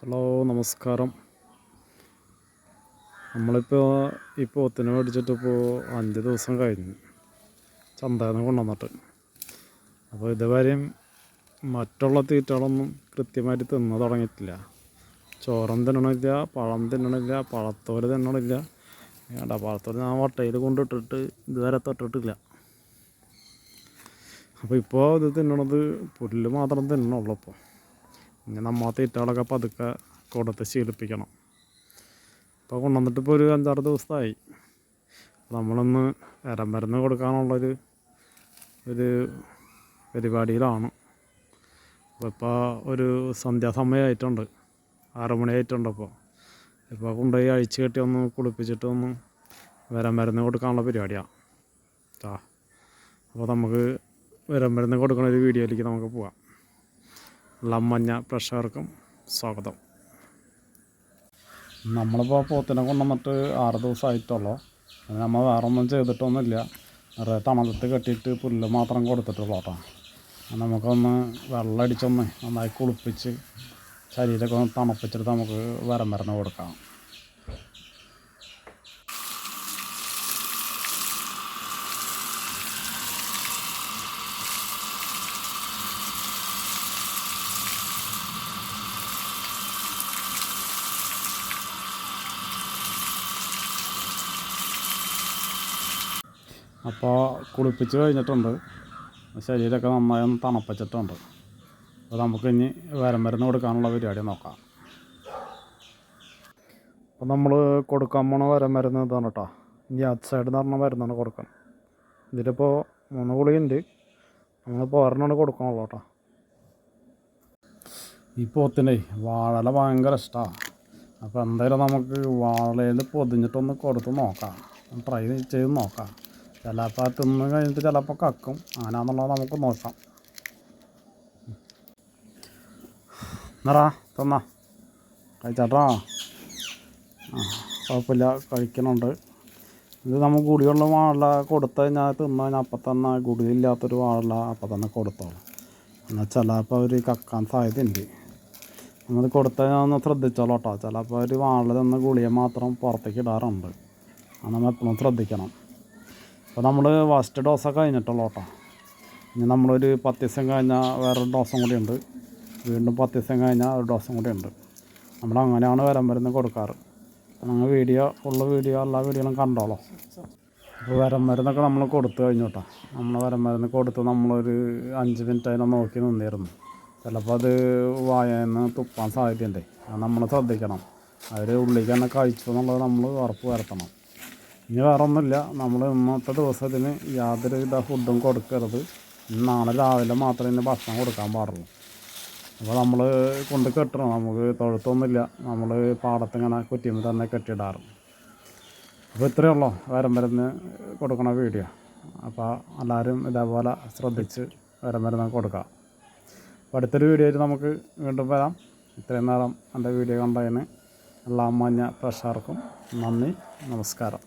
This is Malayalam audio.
ഹലോ നമസ്കാരം. നമ്മളിപ്പോൾ ഈ പോത്തിനെ മേടിച്ചിട്ടിപ്പോൾ അഞ്ച് ദിവസം കഴിഞ്ഞു ചന്തയിൽ നിന്ന് കൊണ്ടുവന്നിട്ട്. അപ്പോൾ ഇതുവരെയും മറ്റുള്ള തീറ്റകളൊന്നും കൃത്യമായിട്ട് തിന്ന് തുടങ്ങിയിട്ടില്ല. ചോറും തിന്നണില്ല പഴം തിന്നണില്ല പഴത്തോൽ തിന്നണില്ല. വേണ്ട പഴത്തോൽ ഞാൻ വട്ടയിൽ കൊണ്ടിട്ടിട്ട് ഇതുവരെ തൊട്ടിട്ടില്ല. അപ്പോൾ ഇപ്പോൾ ഇത് തിന്നണത് പുല്ല് മാത്രം തിന്നണുള്ളൂ ഇപ്പോൾ ഇനി നമ്മ തീറ്റകളൊക്കെ പതുക്കെ കൊടുത്ത് ശീലിപ്പിക്കണം. ഇപ്പോൾ കൊണ്ടുവന്നിട്ട് ഇപ്പോൾ ഒരു അഞ്ചാറ് ദിവസമായി നമ്മളൊന്ന് ഇരം മരുന്ന് കൊടുക്കാനുള്ളൊരു ഒരു പരിപാടിയിലാണ്. അപ്പോൾ ഇപ്പോൾ ഒരു സന്ധ്യാസമയമായിട്ടുണ്ട് ആറുമണിയായിട്ടുണ്ട് അപ്പോൾ ഇപ്പോൾ കൊണ്ടുപോയി അഴിച്ച് കെട്ടി ഒന്ന് കുളിപ്പിച്ചിട്ട് ഒന്ന് വരം മരുന്ന് കൊടുക്കാനുള്ള പരിപാടിയാണ് ആ അപ്പോൾ നമുക്ക് വരം മരുന്ന് കൊടുക്കുന്ന ഒരു വീഡിയോയിലേക്ക് നമുക്ക് പോവാം. ലമ്മഞ്ഞ പ്രഷർക്കും സ്വാഗതം. നമ്മളിപ്പോൾ പോത്തിനെ കൊണ്ടുവന്നിട്ട് ആറ് ദിവസമായിട്ടുള്ളൂ? നമ്മൾ വേറെ ഒന്നും ചെയ്തിട്ടൊന്നുമില്ല. വേറെ തണലത്ത് കെട്ടിയിട്ട് പുല്ല് മാത്രം കൊടുത്തിട്ടുള്ളൂ കേട്ടോ. നമുക്കൊന്ന് വെള്ളം അടിച്ചൊന്ന് നന്നായി കുളിപ്പിച്ച് ശരീരമൊക്കെ ഒന്ന് തണുപ്പിച്ചിട്ട് നമുക്ക് വരം വരണ കൊടുക്കാം. അപ്പോൾ കുളിപ്പിച്ച് കഴിഞ്ഞിട്ടുണ്ട്. ശരീരമൊക്കെ നന്നായി ഒന്ന് തണുപ്പിച്ചിട്ടുണ്ട്. അപ്പോൾ നമുക്ക് ഇനി വരം മരുന്ന് കൊടുക്കാനുള്ള പരിപാടി നോക്കാം. അപ്പോൾ നമ്മൾ കൊടുക്കാൻ പോണ വരം മരുന്ന് ഇതാണ് കേട്ടോ. ഇനി അത് സൈഡിൽ നിന്ന് പറഞ്ഞ മരുന്നാണ് കൊടുക്കണം ഇതിലിപ്പോൾ മൂന്ന് ഗുളിയുണ്ട് നമ്മളിപ്പോൾ ഒരെണ്ണമാണ് കൊടുക്കണുള്ളൂ കേട്ടോ. ഈ പോത്തിന്റെ വാഴല ഭയങ്കര ഇഷ്ടമാണ് അപ്പോൾ എന്തായാലും നമുക്ക് വാഴയിൽ പൊതിഞ്ഞിട്ടൊന്ന് കൊടുത്ത് നോക്കാം. ട്രൈ ചെയ്ത് നോക്കാം. ചിലപ്പോൾ തിന്ന് കഴിഞ്ഞിട്ട് ചിലപ്പോൾ കക്കും. അങ്ങനെയാണെന്നുള്ളത് നമുക്ക് നോക്കാം. എന്നറാ തന്ന. കഴിച്ചാട്ടോ? ആ കുഴപ്പമില്ല. കഴിക്കണുണ്ട്. ഇത് നമുക്ക് കുടിയുള്ള വാഴ കൊടുത്തു കഴിഞ്ഞാൽ തിന്നു കഴിഞ്ഞാൽ അപ്പം തന്നെ ഗുളിയില്ലാത്തൊരു വാഴ അപ്പം തന്നെ കൊടുത്തോളാം. എന്നാൽ ചിലപ്പോൾ അവർ കക്കാൻ സാധ്യതയുണ്ട്. നമ്മൾ കൊടുത്തു കഴിഞ്ഞാൽ ഒന്ന് ശ്രദ്ധിച്ചോളൂ കേട്ടോ ചിലപ്പോൾ അവർ വാഴ തന്ന ഗുളിയെ മാത്രം പുറത്തേക്ക് ഇടാറുണ്ട്. അത് നമ്മൾ എപ്പോഴും ശ്രദ്ധിക്കണം. അപ്പോൾ നമ്മൾ ഫസ്റ്റ് ഡോസൊക്കെ കഴിഞ്ഞിട്ടുള്ളൂ കേട്ടോ. ഇനി നമ്മളൊരു പത്ത് ദിവസം കഴിഞ്ഞാൽ വേറൊരു ഡോസും കൂടി ഉണ്ട്. വീണ്ടും പത്ത് ദിവസം കഴിഞ്ഞാൽ ഒരു ഡോസും കൂടി ഉണ്ട്. നമ്മൾ അങ്ങനെയാണ് വരം മരുന്ന് കൊടുക്കാറ്. നിങ്ങൾ വീഡിയോ ഉള്ള വീഡിയോ എല്ലാ വീഡിയോകളും കണ്ടോളോ. അപ്പോൾ വരം മരുന്നൊക്കെ നമ്മൾ കൊടുത്തു കഴിഞ്ഞു കേട്ടോ. നമ്മൾ വരം മരുന്ന് കൊടുത്ത് നമ്മളൊരു അഞ്ച് മിനിറ്റ് അതിനെ നോക്കി നിന്നിരുന്നു. ചിലപ്പോൾ അത് വായന്ന് തുപ്പാൻ സാധ്യതയുണ്ട്. അത് നമ്മൾ ശ്രദ്ധിക്കണം. അവർ ഉള്ളിലേക്ക് തന്നെ കഴിച്ചു എന്നുള്ളത് നമ്മൾ ഉറപ്പ് വരുത്തണം. ഇനി വേറെ ഒന്നുമില്ല നമ്മൾ ഇന്നത്തെ ദിവസത്തിന് യാതൊരു വിധ ഫുഡും കൊടുക്കരുത്. നാളെ രാവിലെ മാത്രമേ ഇതിന് ഭക്ഷണം കൊടുക്കാൻ പാടുള്ളൂ. അപ്പോൾ നമ്മൾ കൊണ്ട് കെട്ടണം. നമുക്ക് തൊഴുത്തൊന്നുമില്ല. നമ്മൾ പാടത്തിങ്ങനെ കുറ്റിയുമ്പോൾ തന്നെ കെട്ടിയിടാറ്. അപ്പോൾ ഇത്രയേ ഉള്ളൂ. വരം മരുന്ന് കൊടുക്കണ വീഡിയോ അപ്പോൾ എല്ലാവരും ഇതേപോലെ ശ്രദ്ധിച്ച് വരം മരുന്ന് കൊടുക്കുക. അപ്പോൾ അടുത്തൊരു വീഡിയോയിൽ നമുക്ക് വീണ്ടും വരാം. ഇത്രയും നേരം എന്റെ വീഡിയോ കണ്ടതിന് എല്ലാ മഞ്ഞ പ്രഷർക്കും നന്ദി. നമസ്കാരം.